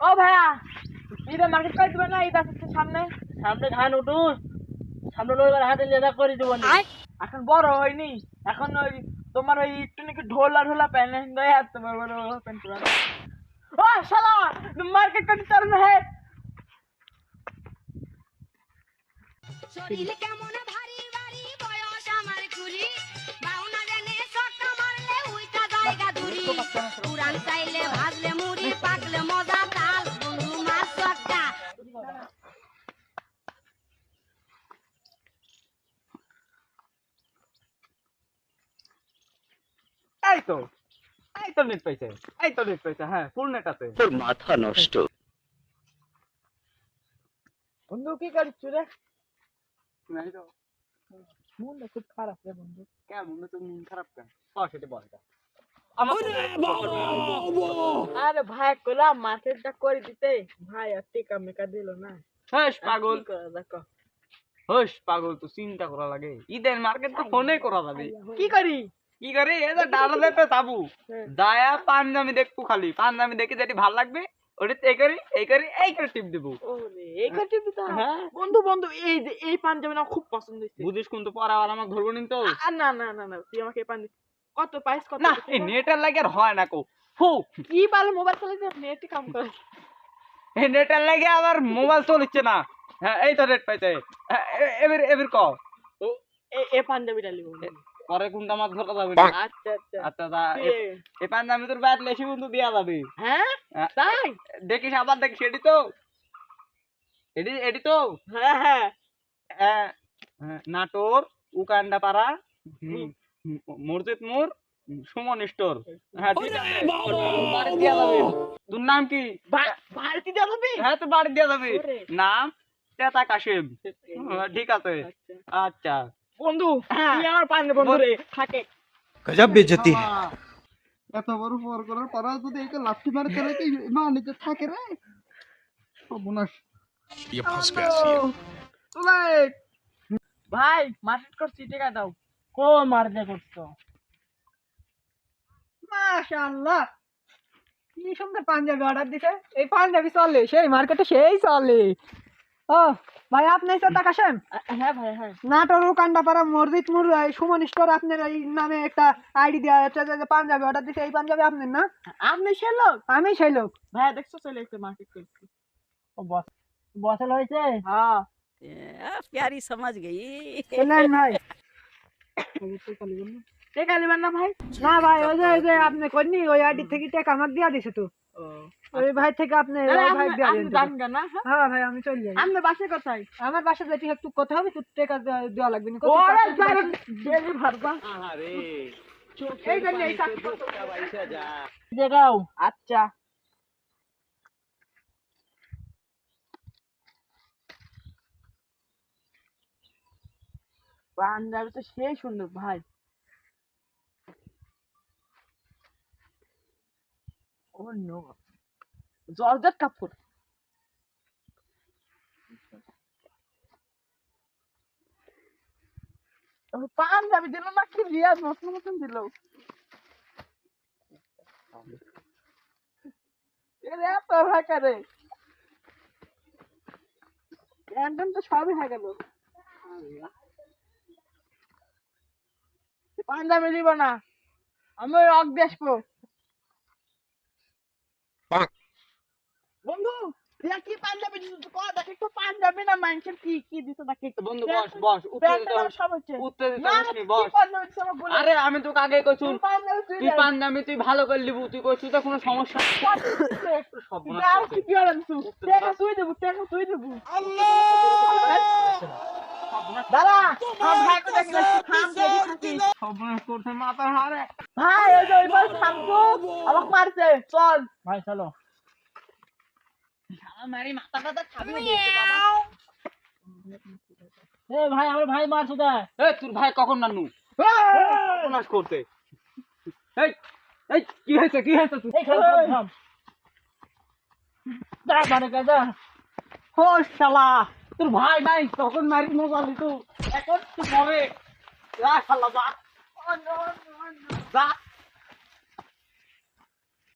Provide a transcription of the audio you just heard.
ও ভাইয়া ঈদের মার্কেট করে দিবে না? ঈদ আসছে সামনে। সামনে ধান উঠুন। সামনে রবিবার হাতে লেদা করে দেবো নি। এখন বড় হয়নি। এখন ওই তোমার ওই একটু নাকি ঢোলা ঢোলা প্যান্ট দেয় আর তোমার বড় প্যান্ট ও শালা মার্কেট করতে চার না হে? শরীর কেমন ভারী ভারী বয়স আমার বাউনা জানে সট্টা মারলে উইটা জায়গা ধুরি পুরান চাইলে ভাজলে এই তো এই তো নেট পাইছে এই তো নেট পাইছে হ্যাঁ ফুল নেট আছে। তোর মাথা নষ্ট। বন্ধু কি করিস রে? নাই তো। মনটা খুব খারাপ রে বন্ধু। কেন বন্ধু তুমি মন খারাপ কেন? সেটা বল আরে ভাই কোলাম মার্কেটটা করে দিতে। ভাই আর টিকা মেকা দিল না। হেস পাগল। দেখো হেস পাগল তো চিন্তা করা লাগে। ঈদের মার্কেট তো ফোনে করা যাবে কি করি? কি করে? যে ডাটা দেখতে যাব। যায়া পাঞ্জাবি দেখব খালি। পাঞ্জাবি দেখে যেটি ভালো লাগবে ওটা এই করি এই করি এই করে টিপ দেবো। এই হ্যাঁ। বন্ধু বন্ধু এই যে এই পাঞ্জাবি না খুব পছন্দ হয়েছে। বুঝিস কোন তো পরে আবার আমাকে ধরবো তো? না না না না তুই আমাকে পাঞ্জাবি কত পাইস কত না এই বল? নেটের লাগে আর হয় না কো। ফু। কি পারলে মোবাইল চালাতে নেট কাম করে। এই নেটের লাগে আবার মোবাইল চলছে না। হ্যাঁ এই তো নেট পাইছে। এ- এবার এবার ক এই এই পাঞ্জাবিটা লিব। পরে কোনটা মাছ ধরা যাবে? আচ্ছা আচ্ছা। আচ্ছা তা এই পাঞ্জাবি তোর লেসি বন্ধু যাবে। হ্যাঁ। তাই? দেখিস আবার দেখিস এটি তো। এটি এটি তো। হ্যাঁ হ্যাঁ। হ্যাঁ, নাটোর উকান্ডা পাড়া মসজিদ মোর সুমন স্টোর হ্যাঁ ঠিক আছে। বাড়ি দেওয়া যাবে। তোর নাম কি? ভা- ভারতী যাবি? হ্যাঁ তোর বাড়ি দেওয়া যাবে। নাম তেতা কাশিম হ্যাঁ, ঠিক আছে। আচ্ছা। আচ্ছা। বন্ধু হ্যাঁ। তুই আমার পান্ডে বন্ধু রে। থাকে। গজব বেজতি। এত বড় ফোর করার পরেও যদি একে লাঠি মারে তাহলে কি ইমান নিজে থাকে রে? সর্বনাশ। ইয়ে ফাঁস গেছে ভাই মার্কেট করছি টাকা দাও। কো মার্কেট করছ? মাশাআল্লাহ। কি সুন্দর পাঞ্জাবি অর্ডার দিছে। এই পাঞ্জাবি চলে সেই মার্কেটে সেই চলে। ও ভাই আপনি শ্রদ্ধা কাশেম? হ্যাঁ ভাই হ্যাঁ। নাটোর কান্ডাপাড়া মসজিদ মুর সুমন স্টোর আপনার এই নামে একটা আইডি দেওয়া হচ্ছে যে পাঞ্জাবি অর্ডার দিছে এই পাঞ্জাবি আপনার না? আপনি সেই লোক? আমি সেই লোক। ভাই দেখছ চলে এসে মার্কেট করছি ও বস বসল হয়েছে? হ্যাঁ। প্যারি সমাজ গেই। ভাই। টাকা নেবেন না ভাই? না ভাই ওই যে ওই যে আপনি ওই আইডি থেকে টাকা আমার দিয়া দিছে তো। ওই ভাই থেকে আপনি ওই ভাই দিয়া দেন হ্যাঁ? হ্যাঁ ভাই আমি চলে যাই। আপনি বাসে কোথায়? আমার বাসা যেতে একটু কথা হবে তো টাকা দেওয়া- লাগবে না। ওরে? ডেলি ভারবা এই জন্য এই দেখাও আচ্ছা। পাঞ্জাবি তো সেই সুন্দর ভাই। ও নো জর্জেট কাপড় পাঞ্জাবি দিল না কি রিয়াজ মতন মতন দিল এরে এত ভাকা তো সবই হয়ে গেল পাঞ্জাবি দিব না। আমি দিয়ে আসব বন্ধু কি পাঞ্জাবি কয় দেখ একটু পাঞ্জাবি না মানুষের কি কি দিছ দেখ একটু। বন্ধু বস বস সব না না, নি, তুই বস। আরে আমি তোকে আগে কইছু তুই পাঞ্জাবি তুই ভালো করে লিবু তুই কইছু তো কোনো সমস্যা দাও করছে। কি কি আর আনছু টাকা তুই দেবো টাকা তুই দেবো। দাদা মাথার হারে ভাই ওই যে ওইবার থামতো আমাকে মারছে চল। ভাই চলো। মারি মাথা টাথা খাবি এ ভাই আমার ভাই মারছো দা। এ তোর ভাই কখন নানু? সর্বনাশ করতে। এই এই কি হয়েছে কি হয়েছে তুই দা মানে কাজা ও শালা। তোর ভাই নাই তখন মারি মজালি তুই এখন তুই মরে যা শালা যা। যা।